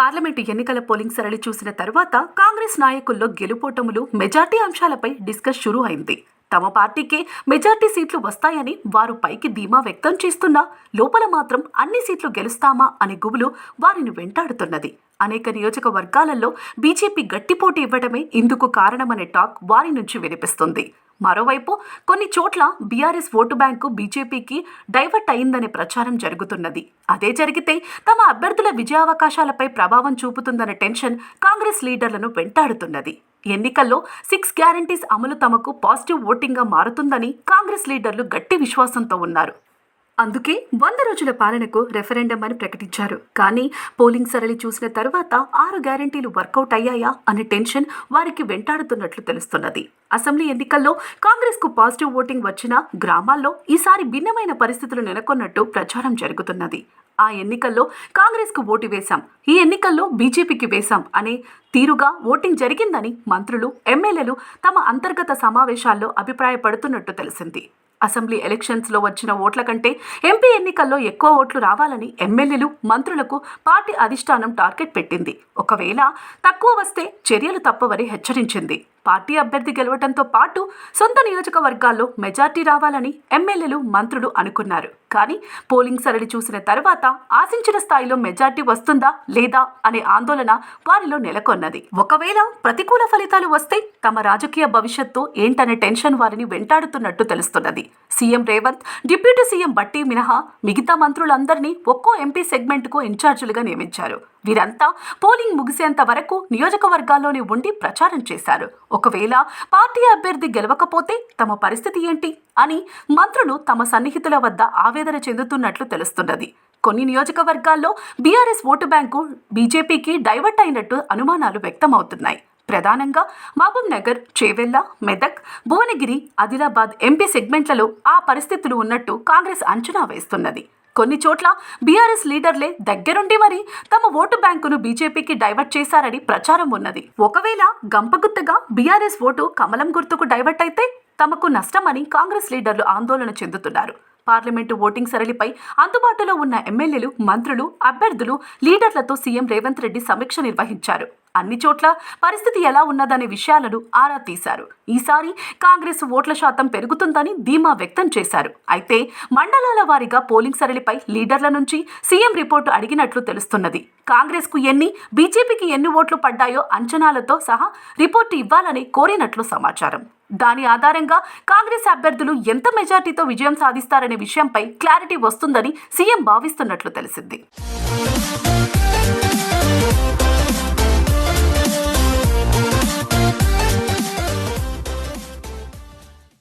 Parliament ఎన్నికల polling సరళి చూసిన తర్వాత కాంగ్రెస్ నాయకుల్లో గెలుపోటములు మెజార్టీ అంశాలపై డిస్కస్ షురూ అయింది తమ పార్టీకే మెజార్టీ సీట్లు వస్తాయని వారు పైకి ధీమా వ్యక్తం చేస్తున్నా లోపల మాత్రం అన్ని సీట్లు గెలుస్తామా అనే గుబులు వారిని వెంటాడుతున్నది. అనేక నియోజకవర్గాలలో బీజేపీ గట్టి పోటీ ఇవ్వడమే ఇందుకు కారణమనే టాక్ వారి నుంచి వినిపిస్తుంది. మరోవైపు కొన్ని చోట్ల బీఆర్ఎస్ ఓటు బ్యాంకు బీజేపీకి డైవర్ట్ అయిందనే ప్రచారం జరుగుతున్నది. అదే జరిగితే తమ అభ్యర్థుల విజయావకాశాలపై ప్రభావం చూపుతుందనే టెన్షన్ కాంగ్రెస్ లీడర్లను వెంటాడుతున్నది. ఎన్నికల్లో సిక్స్ గ్యారంటీస్ అమలు తమకు పాజిటివ్ ఓటింగ్గా మారుతుందని కాంగ్రెస్ లీడర్లు గట్టి విశ్వాసంతో ఉన్నారు. అందుకే వంద రోజుల పాలనకు రెఫరెండం అని ప్రకటించారు. కానీ పోలింగ్ సరళి చూసిన తర్వాత ఆరు గ్యారంటీలు వర్కౌట్ అయ్యాయా అనే టెన్షన్ వారికి వెంటాడుతున్నట్లు తెలుస్తున్నది. అసెంబ్లీ ఎన్నికల్లో కాంగ్రెస్కు పాజిటివ్ ఓటింగ్ వచ్చిన గ్రామాల్లో ఈసారి భిన్నమైన పరిస్థితులు నెలకొన్నట్టు ప్రచారం జరుగుతున్నది. ఆ ఎన్నికల్లో కాంగ్రెస్కు ఓటు వేశాం ఈ ఎన్నికల్లో బీజేపీకి వేశాం అనే తీరుగా ఓటింగ్ జరిగిందని మంత్రులు ఎమ్మెల్యేలు తమ అంతర్గత సమావేశాల్లో అభిప్రాయపడుతున్నట్టు తెలిసింది. అసెంబ్లీ ఎలక్షన్స్లో వచ్చిన ఓట్ల కంటే ఎంపీ ఎన్నికల్లో ఎక్కువ ఓట్లు రావాలని ఎమ్మెల్యేలు మంత్రులకు పార్టీ అధిష్టానం టార్గెట్ పెట్టింది. ఒకవేళ తక్కువ వస్తే చర్యలు తప్పవని హెచ్చరించింది. పార్టీ అభ్యర్థి గెలవడంతో పాటు సొంత నియోజకవర్గాల్లో మెజార్టీ రావాలని ఎమ్మెల్యేలు మంత్రులు అనుకున్నారు. కానీ పోలింగ్ సరళి చూసిన తర్వాత ఆశించిన స్థాయిలో మెజార్టీ వస్తుందా లేదా అనే ఆందోళన వారిలో నెలకొన్నది. ఒకవేళ ప్రతికూల ఫలితాలు వస్తే తమ రాజకీయ భవిష్యత్తు ఏంటనే టెన్షన్ వారిని వెంటాడుతున్నట్టు తెలుస్తున్నది. సీఎం రేవంత్ డిప్యూటీ సీఎం బట్టి మినహా మిగతా మంత్రులందరినీ ఒక్కో ఎంపీ సెగ్మెంట్కు ఇన్ఛార్జీలుగా నియమించారు. వీరంతా పోలింగ్ ముగిసేంత వరకు నియోజకవర్గాల్లోనే ఉండి ప్రచారం చేశారు. ఒకవేళ పార్టీ అభ్యర్థి గెలవకపోతే తమ పరిస్థితి ఏంటి అని మంత్రులు తమ సన్నిహితుల వద్ద ఆవేదన చెందుతున్నట్లు తెలుస్తున్నది. కొన్ని నియోజకవర్గాల్లో బీఆర్ఎస్ ఓటు బ్యాంకు బీజేపీకి డైవర్ట్ అయినట్టు అనుమానాలు వ్యక్తమవుతున్నాయి. ప్రధానంగా మహబూబ్ నగర్ చేవెళ్ళ మెదక్ భువనగిరి ఆదిలాబాద్ ఎంపీ సెగ్మెంట్లలో ఆ పరిస్థితులు ఉన్నట్టు కాంగ్రెస్ అంచనా వేస్తున్నది. కొన్ని చోట్ల బీఆర్ఎస్ లీడర్లే దగ్గరుండి మరి తమ ఓటు బ్యాంకును బీజేపీకి డైవర్ట్ చేశారని ప్రచారం ఉన్నది. ఒకవేళ గంపగుత్తగా బీఆర్ఎస్ ఓటు కమలం గుర్తుకు డైవర్ట్ అయితే తమకు నష్టమని కాంగ్రెస్ లీడర్లు ఆందోళన చెందుతున్నారు. పార్లమెంటు ఓటింగ్ సరళిపై అందుబాటులో ఉన్న ఎమ్మెల్యేలు మంత్రులు అభ్యర్థులు లీడర్లతో సీఎం రేవంత్ రెడ్డి సమీక్ష నిర్వహించారు. అన్ని చోట్ల పరిస్థితి ఎలా ఉన్నదనే విషయాలను ఆరా తీశారు. ఈసారి కాంగ్రెస్ ఓట్ల శాతం పెరుగుతుందని ధీమా వ్యక్తం చేశారు. అయితే మండలాల వారీగా పోలింగ్ సరళిపై లీడర్ల నుంచి సీఎం రిపోర్టు అడిగినట్లు తెలుస్తున్నది. కాంగ్రెస్కు ఎన్ని బీజేపీకి ఎన్ని ఓట్లు పడ్డాయో అంచనాలతో సహా రిపోర్టు ఇవ్వాలని కోరినట్లు సమాచారం. దాని ఆధారంగా కాంగ్రెస్ అభ్యర్థులు ఎంత మెజార్టీతో విజయం సాధిస్తారనే విషయంపై క్లారిటీ వస్తుందని సీఎం భావిస్తున్నట్లు తెలిసింది.